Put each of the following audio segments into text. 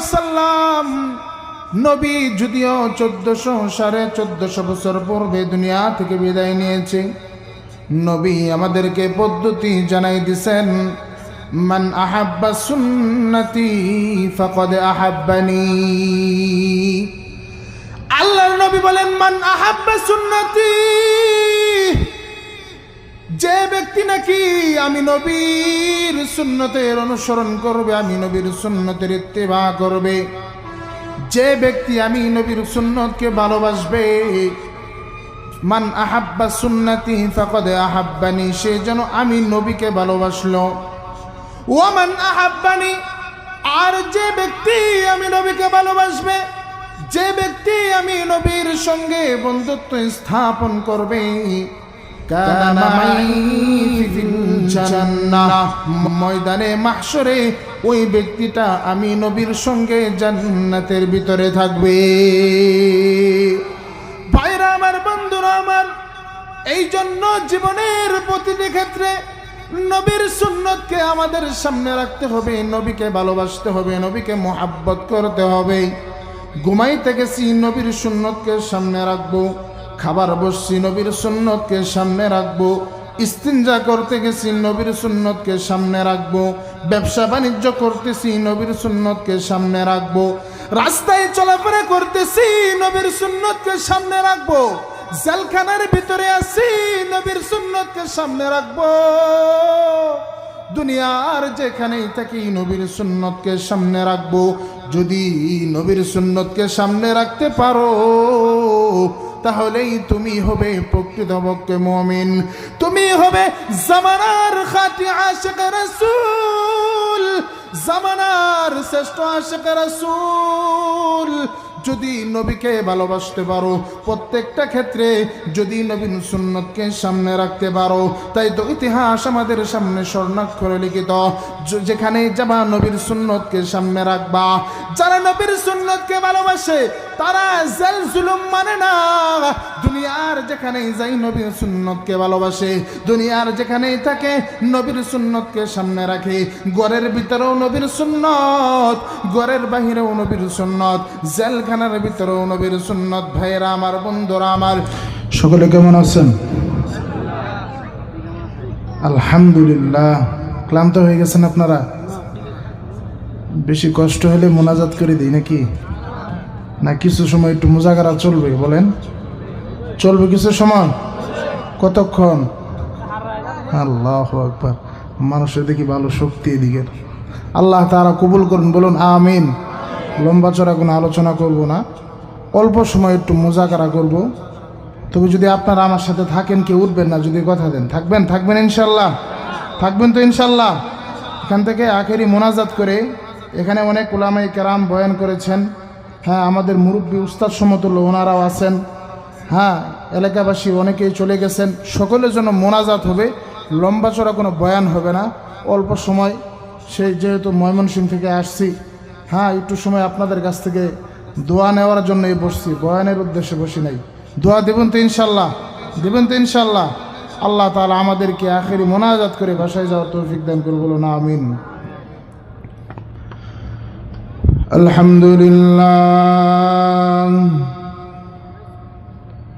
ওয়াসাল্লাম নবী যদিও চোদ্দশো সাড়ে চোদ্দশো বছর পূর্বে দুনিয়া থেকে বিদায় নিয়েছে। নবী আমাদেরকে পদ্ধতি জানাই দিছেন, মান আহাব্বা সুন্নতি ফাকাদ আহাব্বানি। আল্লাহর নবী বলেন, মান আহাব্বা সুন্নতি যে ব্যক্তি নাকি আমি নবীর সুন্নতের অনুসরণ করবে, আমি নবীর সুন্নতের ইত্তেবা করবে, যে ব্যক্তি আমি নবীর সুন্নতকে ভালোবাসবে, মান আহাব্বা সুন্নতি ফাকাদ আহাব্বানি, সে যেন আমি নবীকে ভালোবাসলো। মান আহাব্বানি, আর যে ব্যক্তি আমি নবীকে ভালোবাসবে, যে ব্যক্তি আমি নবীর সঙ্গে বন্ধুত্ব স্থাপন করবে ময়দানে মাহশরে ওই ব্যক্তিটা আমি নবীর সঙ্গে জান্নাতের ভিতরে থাকবে। ভাইরা আমার বন্ধুরা আমার এই জন্য জীবনের প্রতিটি ক্ষেত্রে নবীর সুন্নতকে আমাদের সামনে রাখতে হবে নবীকে ভালোবাসতে হবে নবীকে মোহাব্বত করতে হবে। ঘুমাইতে গেছি নবীর সুন্নতকে সামনে রাখব। খাবার বসছি নবীর সুন্নতকে সামনে রাখব। ইস্তিনজা করতে গেছি নবীর সুন্নতকে সামনে রাখব। ব্যবসা বাণিজ্য করতেছি নবীর সুন্নতকে সামনে রাখব। রাস্তায় চলাফেরা করতেছি নবীর সুন্নতকে সামনে রাখব। জেলখানার ভিতরে আছি নবীর সুন্নতকে সামনে রাখব। দুনিয়ার যেখানেই থাকি নবীর সুন্নতকে সামনে রাখব। যদি নবীর সুন্নতকে সামনে রাখতে পারো তাহলেই তুমি হবে প্রকৃতপক্ষে মমিন। তুমি হবে জামানার খাটি আশিক রসুল। জামানার শ্রেষ্ঠ আশিক রাসূল। যদি নবীকে ভালোবাসতে পারো, প্রত্যেকটা ক্ষেত্রে যদি নবীন সুন্নতকে সামনে রাখতে পারো, তাই তো ইতিহাস আমাদের সামনে স্বর্ণাক্ষরে লিখিত। যেখানে যাবা, নবীর সুন্নতকে সামনে রাখবা। যারা নবীর সুন্নতকে ভালোবাসে, তারা জেল জুলুম মানে না। দুনিয়ার যেখানেই যাই নবীর সুন্নতকে ভালোবাসে, দুনিয়ার যেখানেই থাকে নবীর সুন্নতকে সামনে রাখে। ঘরের ভিতরেও নবীর সুন্নত, ঘরের বাহিরেও নবীর সুন্নত, জেলখানার ভিতরেও নবীর সুন্নত। ভাইয়েরা আমার, বন্ধুরা আমার, সকলে কেমন আছেন? আলহামদুলিল্লাহ। ক্লান্ত হয়ে গেছেন আপনারা? বেশি কষ্ট হলে মোনাজাত করে দিই নাকি? না, কিছু সময় একটু মোজাগারা চলবে, বলেন। চলবে কিছু সময় কতক্ষণ? আল্লাহ একবার মানুষের দেখি ভালো শক্তি এদিকের আল্লাহ তারা কবুল করুন, বলুন আমিন। লম্বা চড়া কোনো আলোচনা করব না। অল্প সময় একটু মোজাকারা করব। তবে যদি আপনারা আমার সাথে থাকেন, কেউ উঠবেন না, যদি কথা দেন। থাকবেন? থাকবেন ইনশাল্লাহ থাকবেন তো ইনশাল্লাহ এখান থেকে আখেরি মোনাজাত করে এখানে অনেক ওলামাই কেরাম বয়ান করেছেন। হ্যাঁ আমাদের মুরব্বী উস্তাদ সমতুল্য ওনারাও আছেন। হ্যাঁ এলাকাবাসী অনেকেই চলে গেছেন। সকলের জন্য মোনাজাত হবে, লম্বা চড়া কোনো বয়ান হবে না। অল্প সময় সেই যেহেতু ময়মনসিং থেকে আসছি হ্যাঁ একটু সময় আপনাদের কাছ থেকে দোয়া নেওয়ার জন্যই বসছি, বয়ানের উদ্দেশ্যে বসি নাই। দোয়া দেবেন তো ইনশাল্লাহ দেবেন তো ইনশাল্লাহ আল্লাহ তাআলা আমাদেরকে আখেরি মোনাজাত করে বাসায় যাওয়ার তৌফিক দান করে বলো না আমিন। আলহামদুলিল্লাহ।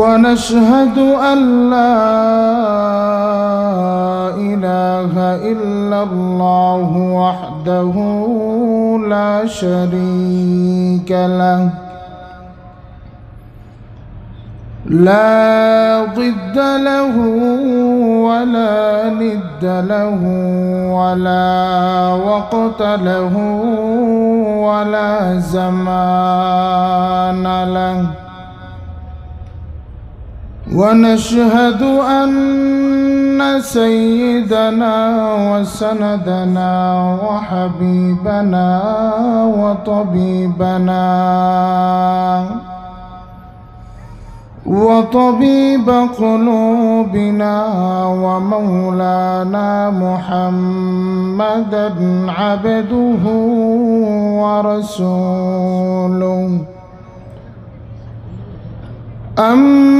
ونشهد أن لا إله إلا الله وحده لا شريك له. لا ضد له ولا ند له ولا وقت له ولا زمان له. ونشهد أن سيدنا وسندنا وحبيبنا وطبيبنا وطبيب قلوبنا ومولانا محمدا عبده ورسوله. أما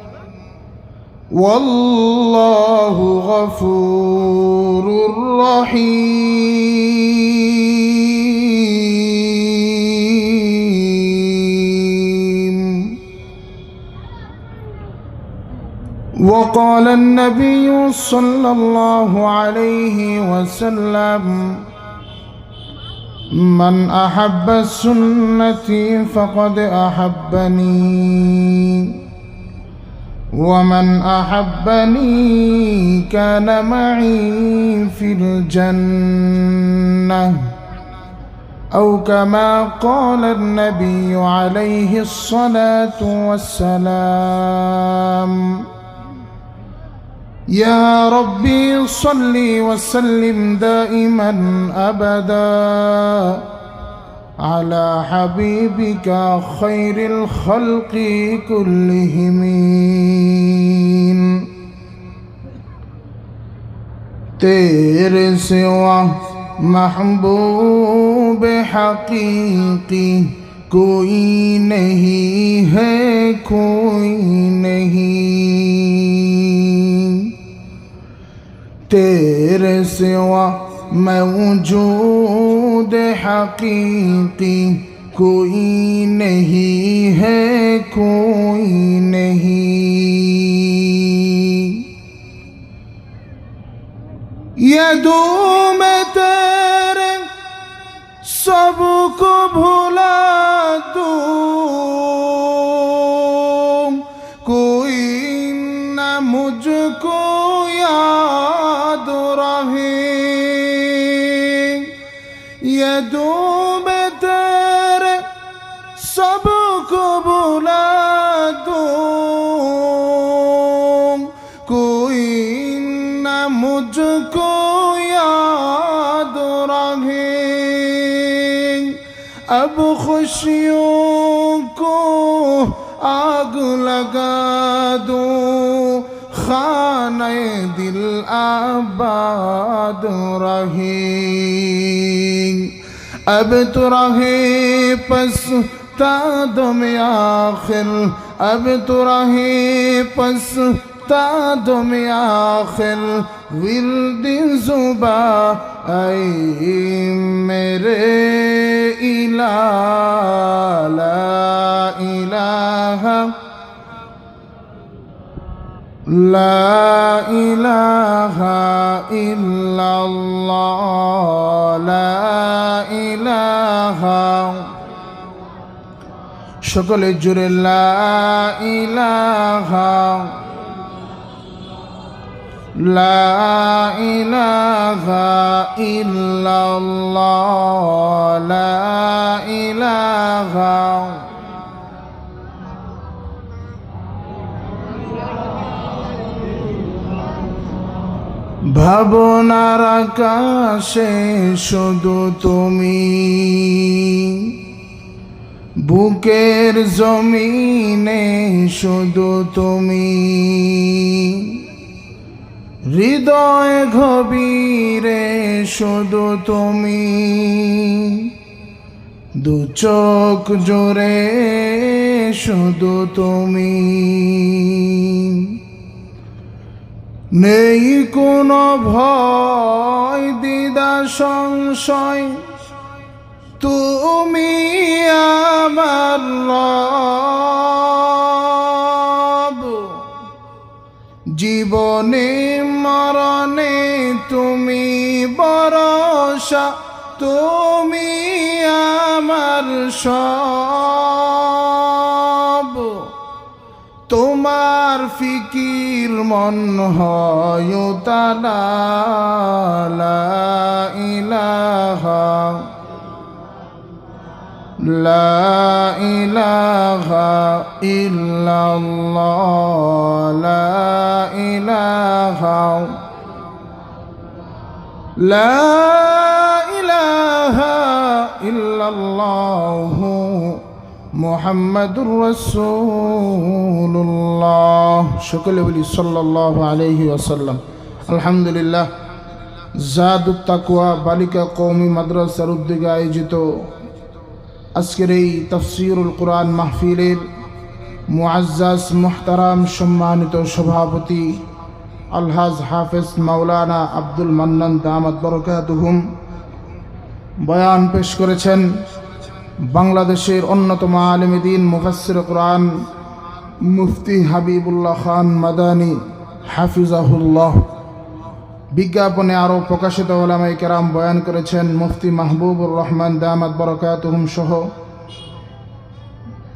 والله غفور رحيم. وقال النبي صلى الله عليه وسلم من أحب سنتي فقد أحبني. ومن أحبني كان معي في الجنة أو كما قال النبي عليه الصلاة والسلام يا ربي صل وسلم دائما أبدا على حبيبك خير الخلق كلهم. तेरे सिवा महबूब हकीकी कोई नहीं है कोई नहीं तेरे सिवा मौजूद हकीकी कोई नहीं है कोई नहीं ये दो मैं तेरे सबको भुला لگا دوں خانہ دل آباد رہی۔ اب تو رہے پس تا دم آخر اب تو رہے پس تا دم آخر۔ ویل دن زبا اے میرے الہ لا الہ۔ لا إله إلا الله لا إله সকলে জুড়ে লা ইলাহা লা ইলাহা ইল্লাল্লাহ লা ইলাহা ভাবনার আকাশে শুধু তুমি। বুকের জমিনে শুধু তুমি। হৃদয় গভীরে শুধু তুমি। দু চোখ জোরে শুধু তুমি। নেই কোনো ভয় দিদা সংশয়। তুমি আমার জীবনে মরণে তুমি বরসা তুমি আমার সব। ফিকির মন হয় তালা ইলাহা লা ইলাহা ইল্লাল্লাহ লা ইলাহা লা ইলাহা ইল্লাল্লাহ মোহাম্মদুর রসুল্লাহ সকলে বলি সাল্লাহ আলহি আসাল্লাম আলহামদুলিল্লাহ জাহাদুত তাকুয়া বালিকা কৌমি মাদ্রাসার উদ্যোগে আয়োজিত আজকের এই তফসিরুল কুরআন মাহফিলের মুআজাস মোহতারাম সম্মানিত সভাপতি আলহাজ হাফেজ মাওলানা আব্দুল মান্নান দামাত বরকাত বয়ান পেশ করেছেন। বাংলাদেশের অন্যতম আলমদিন মুফাসির কোরআন মুফতি হাবিবুল্লাহ খান মাদানী হাফিজাহুল্লাহ। বিজ্ঞাপনে আরও প্রকাশিত ওলামাই কেরাম বয়ান করেছেন মুফতি মাহবুবুর রহমান দামাত বরকাতুহুম সহ।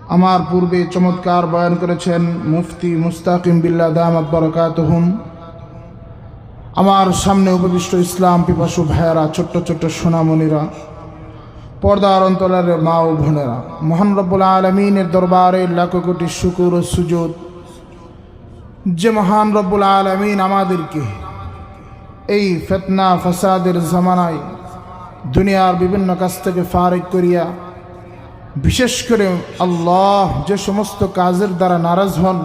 আমার পূর্বে চমৎকার বয়ান করেছেন মুফতি মুস্তাকিম বিল্লা দামাত বরকাতুহুম। আমার সামনে উপবিষ্ট ইসলাম পিপাসু ভাইয়েরা, ছোট্ট ছোট্ট সোনামণিরা পর্দার অন্তরের মা ও বোনেরা, মোহন রব্বুল আলমিনের দরবারে লাখো কোটি শুকুর ও সুযোগ যে মহান রব্বুল আলমিন আমাদেরকে এই ফেতনা, ফাসাদের জামানায় দুনিয়ার বিভিন্ন কাছ থেকে ফারেক করিয়া, বিশেষ করে আল্লাহ যে সমস্ত কাজের দ্বারা নারাজ হন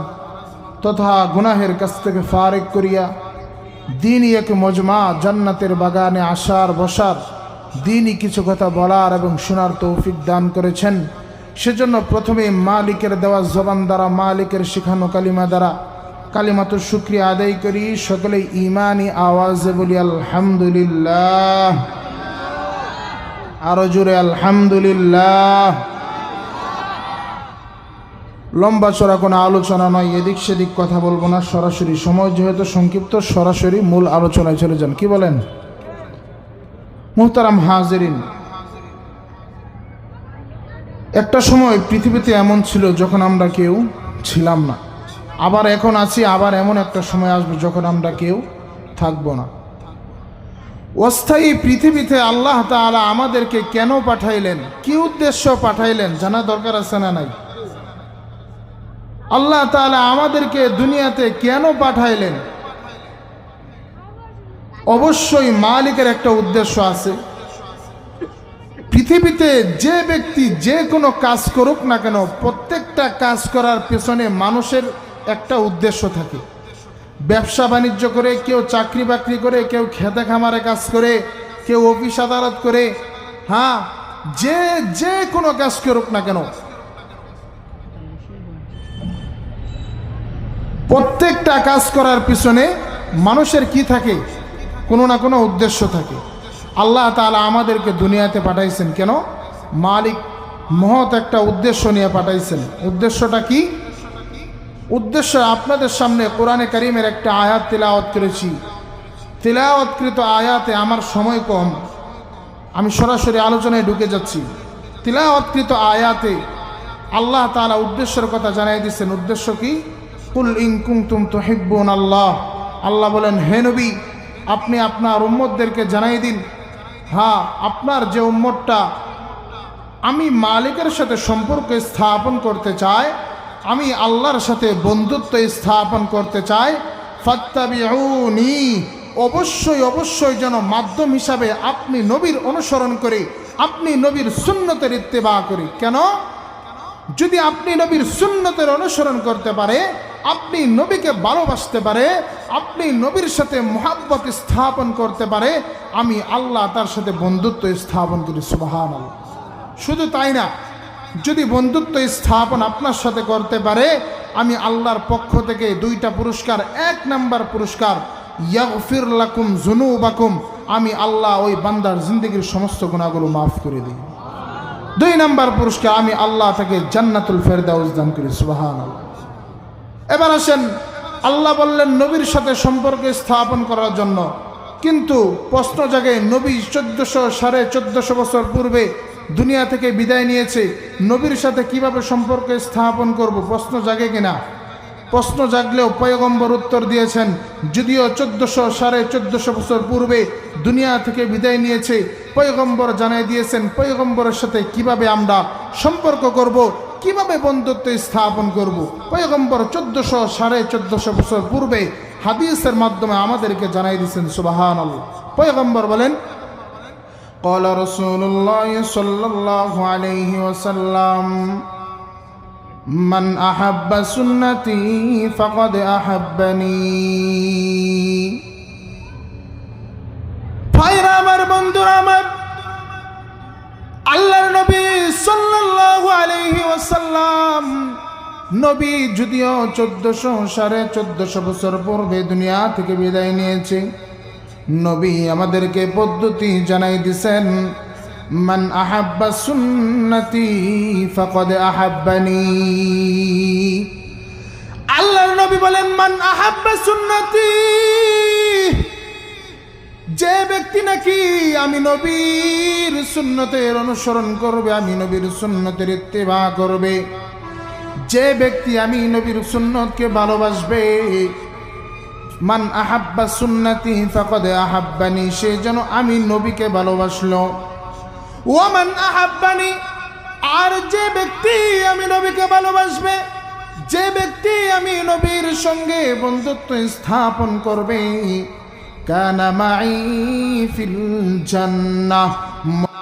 তথা গুনাহের কাছ থেকে ফারেক করিয়া দিন এক মজমা জান্নাতের বাগানে আসার, বসার দিনই কিছু কথা বলার এবং শোনার তৌফিক দান করেছেন। সেজন্য প্রথমে মালিকের দেওয়া জবান দ্বারা, মালিকের শেখানো কালিমা দ্বারা কালিমাত শুক্রিয়া আদায় করি। সকলে ইমানি আওয়াজে বলি, আলহামদুলিল্লাহ। আরও জোরে, আলহামদুলিল্লাহ। লম্বা চড়া কোনো আলোচনা নয়, এদিক সেদিক কথা বলব না। সরাসরি সময় যেহেতু সংক্ষিপ্ত, সরাসরি মূল আলোচনায় চলে যান। কি বলেন? মুহতারাম হাজরিন। একটা সময় পৃথিবীতে এমন ছিল যখন আমরা কেউ ছিলাম না। আবার এখন আছি, আবার এমন একটা সময় আসবে যখন আমরা কেউ থাকব না। অস্থায়ী পৃথিবীতে আল্লাহ তাআলা আমাদেরকে কেন পাঠাইলেন? কি উদ্দেশ্য পাঠাইলেন? জানা দরকার আছে না নাই? আল্লাহ তাআলা আমাদেরকে দুনিয়াতে কেন পাঠাইলেন? অবশ্যই মালিকের একটা উদ্দেশ্য আছে। পৃথিবীতে যে ব্যক্তি যে কোনো কাজ করুক না কেন, প্রত্যেকটা কাজ করার পেছনে মানুষের একটা উদ্দেশ্য থাকে। ব্যবসা বাণিজ্য করে, কেউ চাকরি বাকরি করে, কেউ খেতে খামারে কাজ করে, কেউ অফিস আদালত করে হ্যাঁ যে যে কোনো কাজ করুক না কেন, প্রত্যেকটা কাজ করার পিছনে মানুষের কি থাকে? কোনো না কোনো উদ্দেশ্য থাকে। আল্লাহ তাআলা আমাদেরকে দুনিয়াতে পাঠাইছেন কেন? মালিক মহৎ একটা উদ্দেশ্য নিয়ে পাঠাইছেন। উদ্দেশ্যটা কি? উদ্দেশ্য আপনাদের সামনে কোরআনে করিমের একটা আয়াত তিলাওয়াত করেছি। তিলাওয়াতকৃত আয়াতে আমার সময় কম। আমি সরাসরি আলোচনায় ঢুকে যাচ্ছি। তিলাওয়াতকৃত আয়াতে আল্লাহ তাআলা উদ্দেশ্যের কথা জানাই দিচ্ছেন উদ্দেশ্য কি? কুল ইনকুম তুম তো হিব্বুন আল্লাহ আল্লাহ বলেন, হে নবী আপনি আপনার উম্মতদেরকে জানাই দিন। হ্যাঁ আপনার যে উম্মতটা আমি মালিকের সাথে সম্পর্ক স্থাপন করতে চাই, আমি আল্লাহর সাথে বন্ধুত্ব স্থাপন করতে চাই, ফাত্তাবিউনি, অবশ্যই অবশ্যই যেন মাধ্যম হিসাবে আপনি নবীর অনুসরণ করে, আপনি নবীর সুন্নতের ইত্তেবা করি। কেন? যদি আপনি নবীর সুন্নতের অনুসরণ করতে পারে আপনি নবীকে ভালোবাসতে পারে, আপনি নবীর সাথে মোহাব্বত স্থাপন করতে পারে, আমি আল্লাহ তার সাথে বন্ধুত্ব স্থাপন করি সুবাহান আল্লাহ শুধু তাই না, যদি বন্ধুত্ব স্থাপন আপনার সাথে করতে পারে, আমি আল্লাহর পক্ষ থেকে দুইটা পুরস্কার, এক নাম্বার পুরস্কার, ইয়াগফির লাকুম জুনুবাকুম আমি আল্লাহ ওই বান্দার জিন্দগির সমস্ত গুণাগুলো মাফ করে দিই। দুই নাম্বার পুরস্কার, আমি আল্লাহ তাকে জান্নাতুল ফেরদাউস দান করি সুবাহান এবার আসেন, আল্লাহ বললেন নবীর সাথে সম্পর্ক স্থাপন করার জন্য। কিন্তু প্রশ্ন জাগে, নবী চোদ্দশো সাড়ে চোদ্দশো বছর পূর্বে দুনিয়া থেকে বিদায় নিয়েছে, নবীর সাথে কীভাবে সম্পর্ক স্থাপন করব প্রশ্ন জাগে কিনা? প্রশ্ন জাগলেও পয়গম্বর উত্তর দিয়েছেন, যদিও চোদ্দশো সাড়ে চোদ্দশো বছর পূর্বে দুনিয়া থেকে বিদায় নিয়েছে, পয়গম্বর জানাই দিয়েছেন, পয়গম্বরের সাথে কীভাবে আমরা সম্পর্ক করব কিভাবে বন্ধুত্ব স্থাপন করব পয়গম্বর চোদ্দশো সাড়ে চোদ্দশো বছর পূর্বে হাদিসের মাধ্যমে আমাদেরকে জানাই দিয়েছেন সুবাহান আল্লাহ পয়গম্বর বলেন قال رسول الله صلى الله عليه وسلم من أحب سنتي فقد أحبني ওয়াসাল্লাম নবী যদিও চোদ্দশো সাড়ে চোদ্দশো বছর পূর্বে দুনিয়া থেকে বিদায় নিয়েছে, নবী আমাদেরকে পদ্ধতি জানাই দিছেন, মান আহাব্বা সুন্নতি ফাকাদ আহাব্বানি। আল্লাহর নবী বলেন, মান আহাব্বা সুন্নতি যে ব্যক্তি নাকি আমি নবীর সুন্নতের অনুসরণ করবে, আমি নবীর সুন্নতের ইত্তেবা করবে, যে ব্যক্তি আমি নবীর সুন্নতকে ভালোবাসবে, মান আহাব্বা সুন্নতি ফাকাদ আহাব্বানি, সে যেন আমি নবীকে ভালোবাসলো। ও মান আহাব্বানি, আর যে ব্যক্তি আমি নবীকে ভালোবাসবে, যে ব্যক্তি আমি নবীর সঙ্গে বন্ধুত্ব স্থাপন করবে كان معي في الجنة.